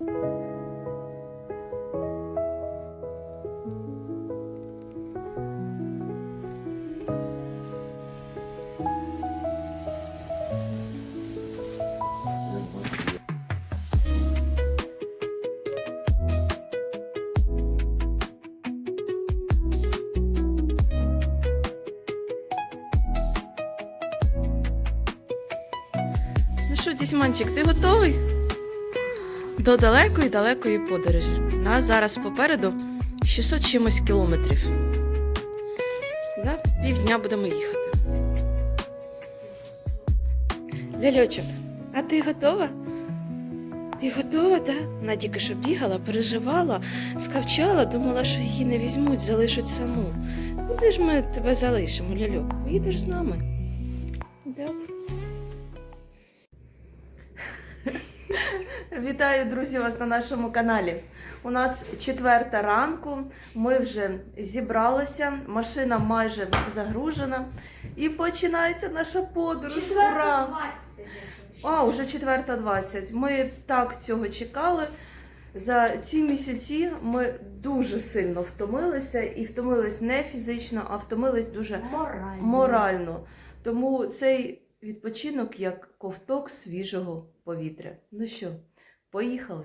Ну що, Дісьманчик, ти готовий? До далекої далекої подорожі. Нас зараз попереду 600 чимось кілометрів. На півдня будемо їхати. Ляльочок, а ти готова? Ти готова, так? Вона тільки що бігала, переживала, скавчала, думала, що її не візьмуть, залишать саму. Куди ж ми тебе залишимо, Ляльок? Поїдеш з нами? Вітаю, друзі, вас на нашому каналі. У нас четверта ранку. Ми вже зібралися, машина майже загружена. І починається наша подорож. Ура! А, уже четверта двадцять. Ми так цього чекали. За ці місяці ми дуже сильно втомилися і втомились не фізично, а втомились дуже Морально. морально. Тому цей відпочинок як ковток свіжого повітря. Ну що, поїхали?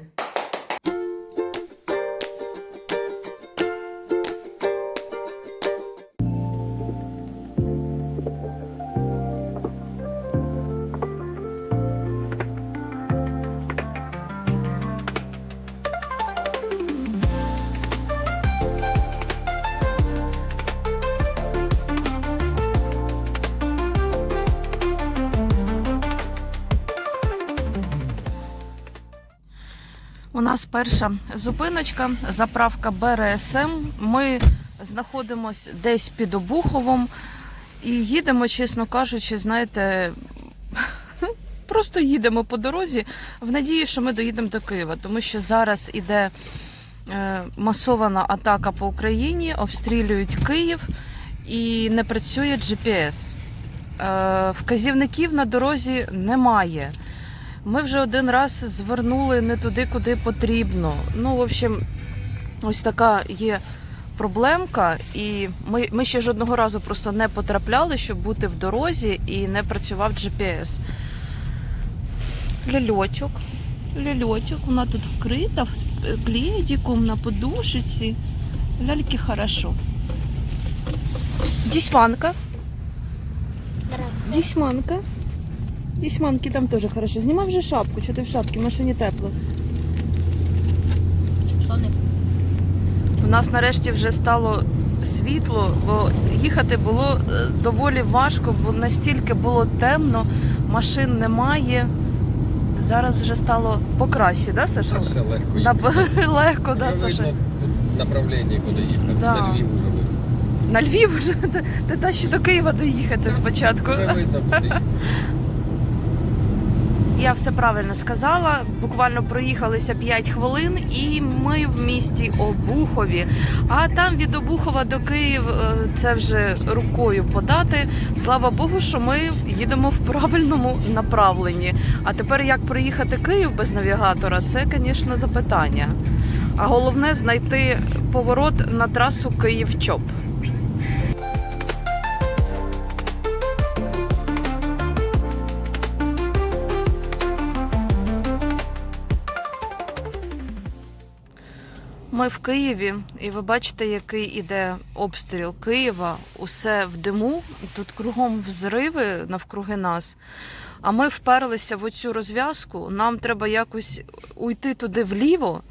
Нас перша зупиночка, заправка БРСМ. Ми знаходимося десь під Обуховом і їдемо, чесно кажучи, знаєте, просто їдемо по дорозі в надії, що ми доїдемо до Києва, тому що зараз іде е, масована атака по Україні, обстрілюють Київ і не працює GPS. Е, Вказівників на дорозі немає. Ми вже один раз звернули не туди, куди потрібно. Ну, в общем, ось така є проблемка, і ми, ми ще жодного разу просто не потрапляли, щоб бути в дорозі і не працював GPS. Ляльочок. Ляльочок, вона тут вкрита з пледиком на подушиці. Ляльки хорошо. Дісьманка. Дісьманка. Дісьманки там теж хорошо. Знімав вже шапку, що ти в шапці, в машині тепло. У нас нарешті вже стало світло, бо їхати було е, доволі важко, бо настільки було темно, машин немає. Зараз вже стало покраще, да, Саша? Легко їхати. Легко, да, Вже Саша? видно тут направлення, куди їхати. Да. На Львів уже видно. На Львів вже ти та ще до Києва доїхати спочатку. Вже видно, куди їхати. Я все правильно сказала. Буквально проїхалися 5 хвилин, і ми в місті Обухові. А там від Обухова до Київ е, це вже рукою подати. Слава Богу, що ми їдемо в правильному направленні. А тепер як проїхати Київ без навігатора, це, звісно, запитання. А головне знайти поворот на трасу Київ-Чоп. Ми в Києві, і ви бачите, який іде обстріл Києва. Усе в диму. Тут кругом взриви навкруги нас. А ми вперлися в оцю розв'язку. Нам треба якось уйти туди вліво.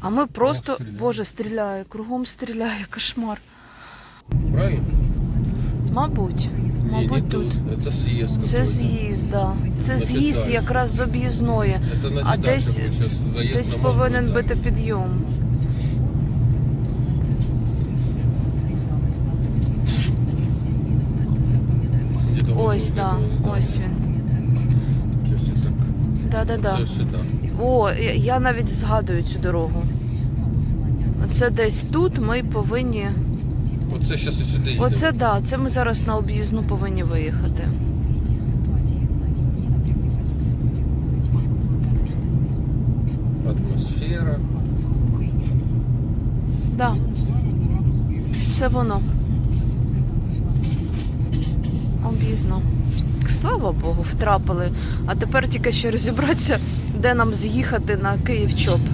А ми просто стріляє. Боже, стріляє, кругом стріляє, кошмар. Правильно? Мабуть, мабуть, тут. Це з'їзд. Це з'їзд, да. Це з'їзд якраз з об'їзної. А десь- Десь повинен бути підйом. так. Дідово Ось, так, да. ось він. Да-да-да. О, я- навіть згадую цю дорогу. Це десь тут ми повинні. Оце зараз і сюди їдемо. Оце да, це ми зараз на об'їзну повинні виїхати. А Ага. Да. Це воно. Об'їзно. Слава Богу, втрапили. А тепер тільки ще розібратися, де нам з'їхати на Київ-Чоп. Все,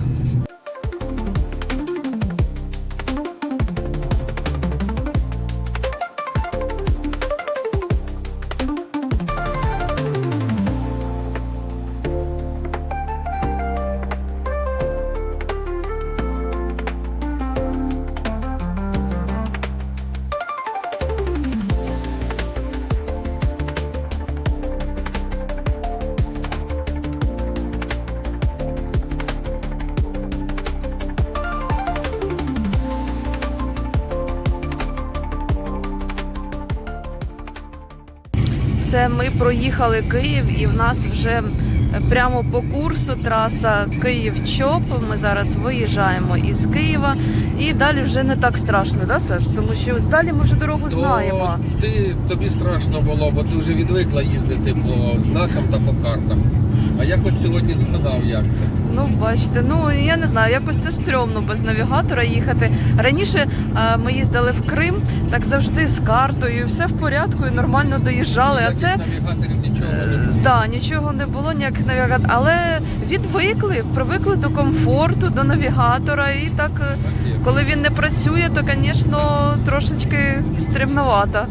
ми проїхали Київ і в нас вже прямо по курсу траса Київ-Чоп. Ми зараз виїжджаємо із Києва і далі вже не так страшно, да, Саш? Тому що далі ми вже дорогу знаємо. Ти, тобі страшно було, бо ти вже відвикла їздити по знакам та по картам. А якось сьогодні згадав, як це. Ну, бачите, ну я не знаю, якось це стрьомно без навігатора їхати. Раніше е, ми їздили в Крим, так завжди з картою, все в порядку і нормально доїжджали. А це навігаторів нічого не було. Так, нічого не було, ніяких навігатор, але відвикли, привикли до комфорту, до навігатора. І так, е, Так коли він не працює, то, звісно, трошечки стрімновато.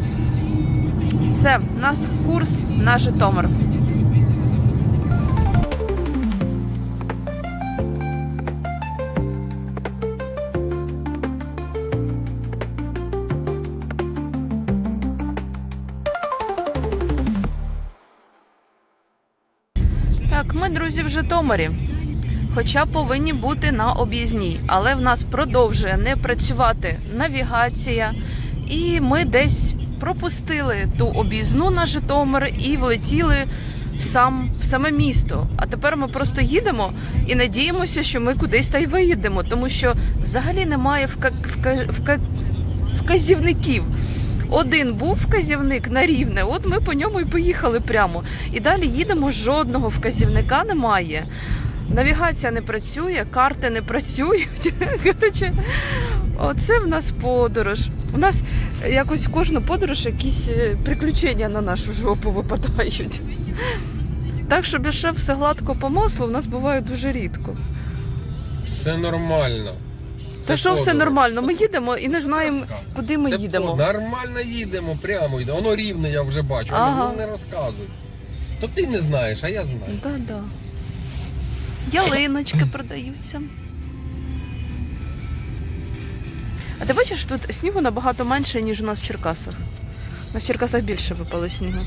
Все, у нас курс на Житомир. Житомирі. Хоча повинні бути на об'їзній, але в нас продовжує не працювати навігація, і ми десь пропустили ту об'їзну на Житомир і влетіли в сам в саме місто. А тепер ми просто їдемо і надіємося, що ми кудись та й виїдемо, тому що взагалі немає вка... Вка... Вка... вказівників. Один був вказівник на рівне, от ми по ньому і поїхали прямо. І далі їдемо, жодного вказівника немає. Навігація не працює, карти не працюють. Коротше, оце в нас подорож. У нас якось в кожну подорож якісь е, приключення на нашу жопу випадають. Так що без все гладко по маслу в нас буває дуже рідко. Все нормально. Та що все нормально? Ми їдемо і не знаємо, куди ми Це їдемо. по- Нормально їдемо, прямо йде. Воно рівне, я вже бачу. Ага. Ага. не розказуй. То ти не знаєш, а я знаю. Да, да. Ялиночки продаються. А ти бачиш, тут снігу набагато менше, ніж у нас в Черкасах. У нас в Черкасах більше випало снігу.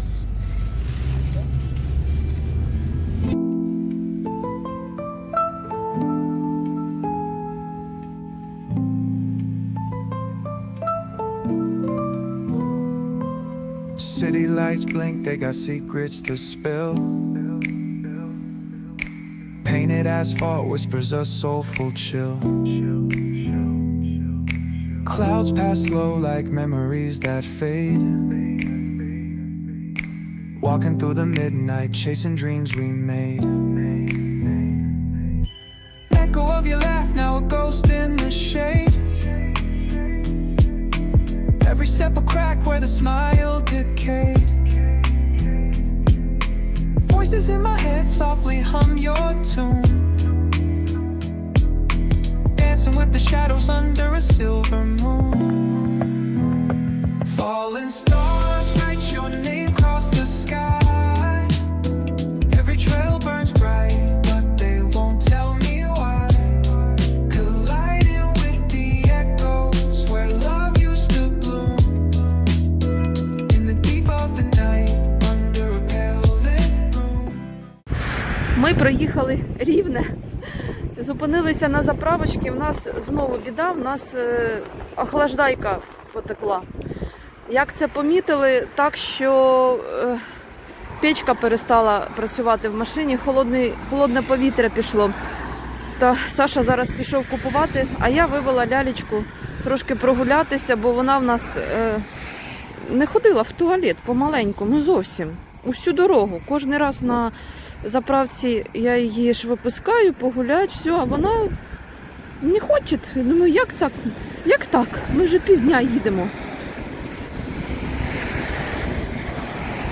City lights blink, they got secrets to spill. Painted asphalt whispers a soulful chill. Clouds pass slow like memories that fade. Walking through the midnight, chasing dreams we made. Softly hum your tune. Dancing with the shadows under a silver moon. Falling stars Ми проїхали рівне. Зупинилися на заправочці. В нас знову біда, в нас е, охлаждайка потекла. Як це помітили, так що е, печка перестала працювати в машині, холодний, холодне повітря пішло. Та Саша зараз пішов купувати, а я вивела лялечку трошки прогулятися, бо вона в нас е, не ходила в туалет помаленькому зовсім. Усю дорогу. Кожен раз на заправці я її ж випускаю, погулять, все, а вона Не хоче. Думаю, як так? Як так? Ми вже півдня їдемо.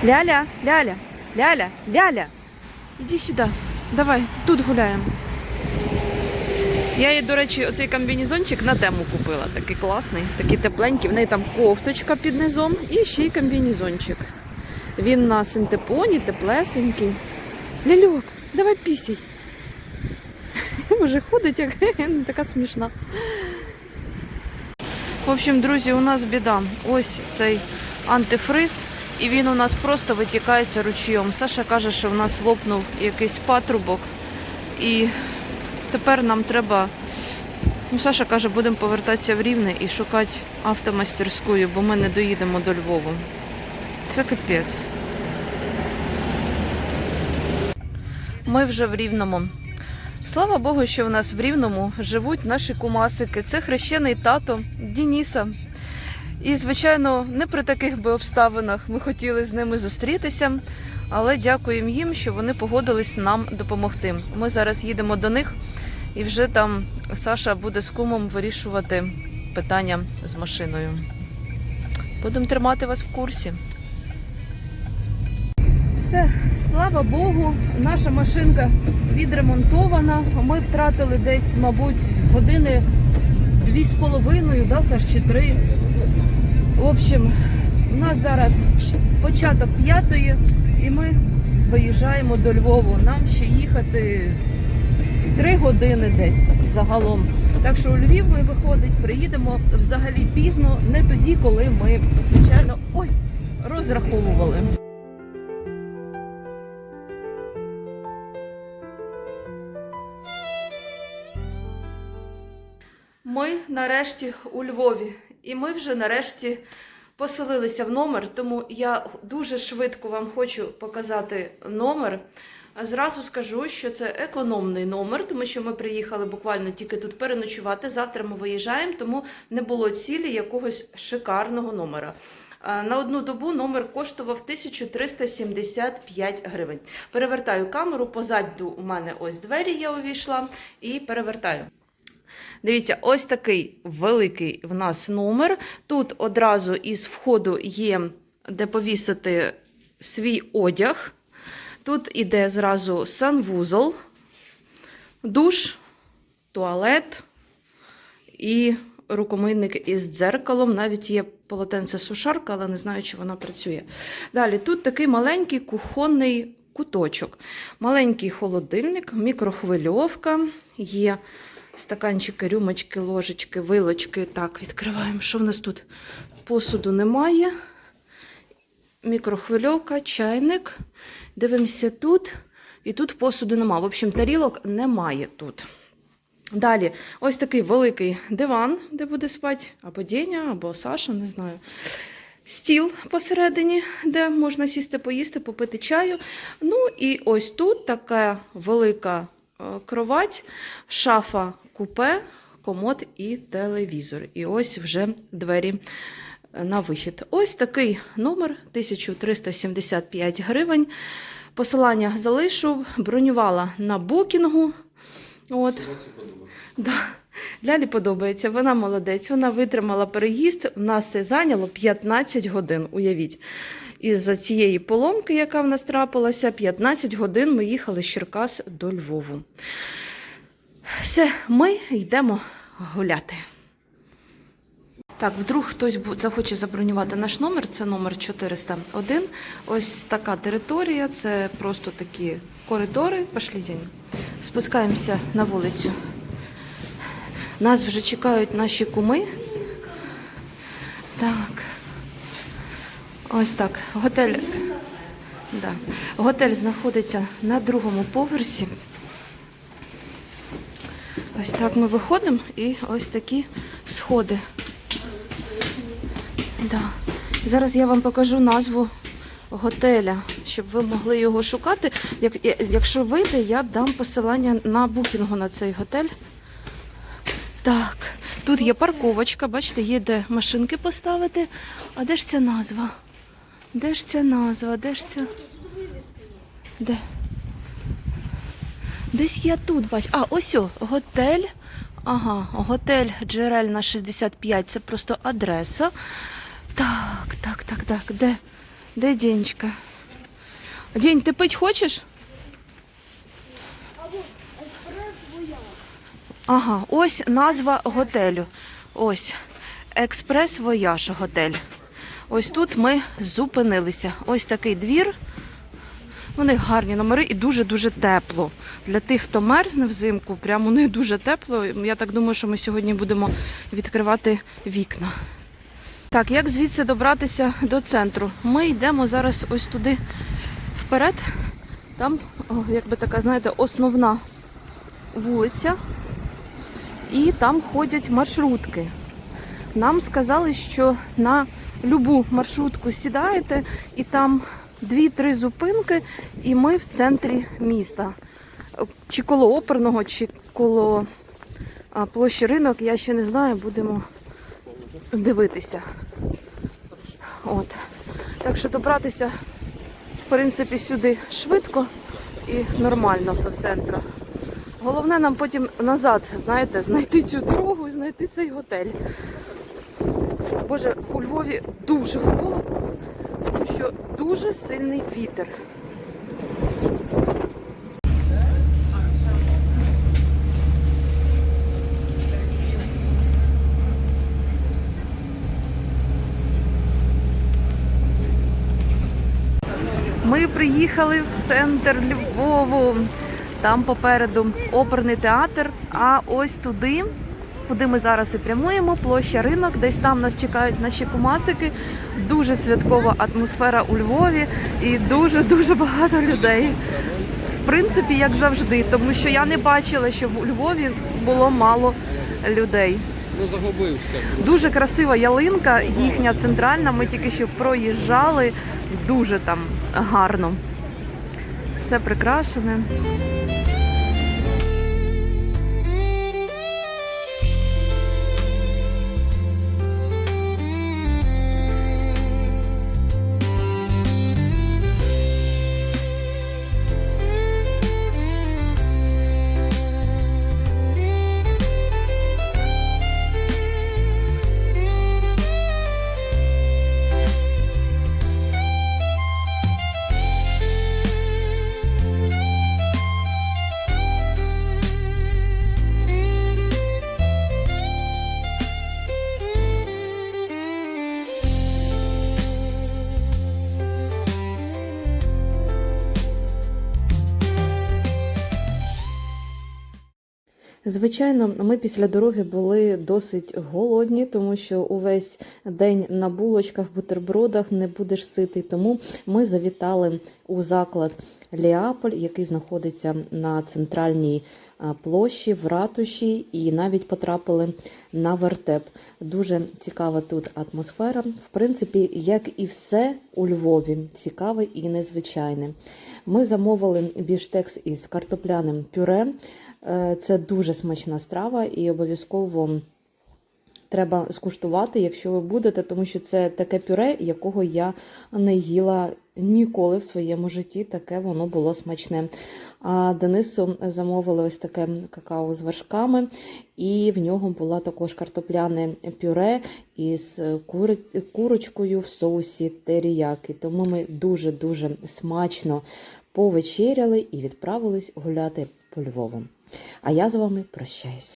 Ляля, ляля, ляля, ляля. Іди сюди. Давай, тут гуляємо. Я їй, до речі, оцей комбінезончик на тему купила. Такий класний, такий тепленький. В неї там кофточка під низом і ще й комбінезончик. Він на синтепоні, теплесенький. Ляльок, давай пісій. Уже ходить, як така смішна. В общем, друзі, у нас біда. Ось цей антифриз, і він у нас просто витікається ручйом. Саша каже, що в нас лопнув якийсь патрубок, і тепер нам треба. Ну, Саша каже, будемо повертатися в Рівне і шукати автомастерську, бо ми не доїдемо до Львову. Це капець. Ми вже в Рівному. Слава Богу, що в нас в Рівному живуть наші кумасики. Це хрещений тато Дініса. І, звичайно, не при таких би обставинах ми хотіли з ними зустрітися, але дякуємо їм, що вони погодились нам допомогти. Ми зараз їдемо до них, і вже там Саша буде з кумом вирішувати питання з машиною. Будемо тримати вас в курсі. Все, слава Богу, наша машинка відремонтована. Ми втратили десь, мабуть, години дві з половиною, да, Саш, чи три. В общем, у нас зараз початок п'ятої, і ми виїжджаємо до Львову. Нам ще їхати три години десь загалом. Так що у Львів ми виходить, приїдемо взагалі пізно, не тоді, коли ми, звичайно, ой, розраховували. Нарешті у Львові, і ми вже нарешті поселилися в номер, тому я дуже швидко вам хочу показати номер. Зразу скажу, що це економний номер, тому що ми приїхали буквально тільки тут переночувати. Завтра ми виїжджаємо, тому не було цілі якогось шикарного номера. На одну добу номер коштував 1375 гривень. Перевертаю камеру, позаду у мене ось двері я увійшла і перевертаю. Дивіться, ось такий великий в нас номер. Тут одразу із входу є де повісити свій одяг. Тут іде зразу санвузол, душ, туалет і рукомийник із дзеркалом. Навіть є полотенце-сушарка, але не знаю, чи вона працює. Далі тут такий маленький кухонний куточок. Маленький холодильник, мікрохвильовка, є стаканчики, рюмочки, ложечки, вилочки. Так, відкриваємо. Що в нас тут? Посуду немає. Мікрохвильовка, чайник. Дивимося тут. І тут посуду немає. В общем, тарілок немає тут. Далі, ось такий великий диван, де буде спати або Деня, або Саша, не знаю. Стіл посередині, де можна сісти, поїсти, попити чаю. Ну і ось тут така велика кровать, шафа купе, комод і телевізор. І ось вже двері е, на вихід. Ось такий номер 1375 гривень. Посилання залишу, бронювала на букінгу. От. Да. Лялі подобається, вона молодець, вона витримала переїзд. У нас це зайняло 15 годин, уявіть. Із-за цієї поломки, яка в нас трапилася, 15 годин ми їхали з Черкас до Львову. Все, ми йдемо гуляти. Так, вдруг хтось захоче забронювати наш номер, це номер 401. Ось така територія, це просто такі коридори. Пошлі день. Спускаємося на вулицю. Нас вже чекають наші куми. Так. Ось так. Готель. Да. Готель знаходиться на другому поверсі. Ось так ми виходимо і ось такі сходи. Да. Зараз я вам покажу назву готеля, щоб ви могли його шукати. Як, якщо вийде, я дам посилання на букінгу на цей готель. Так, тут є парковочка, бачите, є де машинки поставити. А де ж ця назва? Де ж ця назва? Де ж ця? Де? Десь я тут бачу. А, ось о, готель Ага, готель Джерельна 65 це просто адреса. Так, так, так, так. Де? Де Денечка? День, ти пить хочеш? Ага, ось назва готелю. Ось. Експрес Вояж готель. Ось тут ми зупинилися. Ось такий двір. Вони гарні номери і дуже-дуже тепло. Для тих, хто мерзне взимку, прямо у них дуже тепло. Я так думаю, що ми сьогодні будемо відкривати вікна. Так, як звідси добратися до центру? Ми йдемо зараз ось туди вперед. Там, якби така, знаєте, основна вулиця. І там ходять маршрутки. Нам сказали, що на любу маршрутку сідаєте, і там дві-три зупинки, і ми в центрі міста. Чи коло оперного, чи коло площі ринок, я ще не знаю, будемо дивитися. От. Так що добратися, в принципі, сюди швидко і нормально до центру. Головне нам потім назад, знаєте, знайти цю дорогу і знайти цей готель. Боже, у Львові дуже холодно, тому що дуже сильний вітер. Ми приїхали в центр Львову. Там попереду оперний театр. А ось туди, куди ми зараз і прямуємо, площа ринок. Десь там нас чекають наші кумасики. Дуже святкова атмосфера у Львові і дуже дуже багато людей. В принципі, як завжди, тому що я не бачила, що в Львові було мало людей. Ну загубився. Дуже красива ялинка, їхня центральна. Ми тільки що проїжджали. Дуже там гарно. Все прикрашене. Звичайно, ми після дороги були досить голодні, тому що увесь день на булочках, бутербродах не будеш ситий. Тому ми завітали у заклад Ліаполь, який знаходиться на центральній площі в ратуші, і навіть потрапили на вертеп. Дуже цікава тут атмосфера. В принципі, як і все у Львові, цікаве і незвичайне. Ми замовили біштекс із картопляним пюре. Е, Це дуже смачна страва і обов'язково треба скуштувати, якщо ви будете, тому що це таке пюре, якого я не їла ніколи в своєму житті. Таке воно було смачне. А Денису замовили ось таке какао з вершками, і в нього була також картопляне пюре із курочкою в соусі теріяки. Тому ми дуже-дуже смачно повечеряли і відправились гуляти по Львову. А я з вами прощаюсь.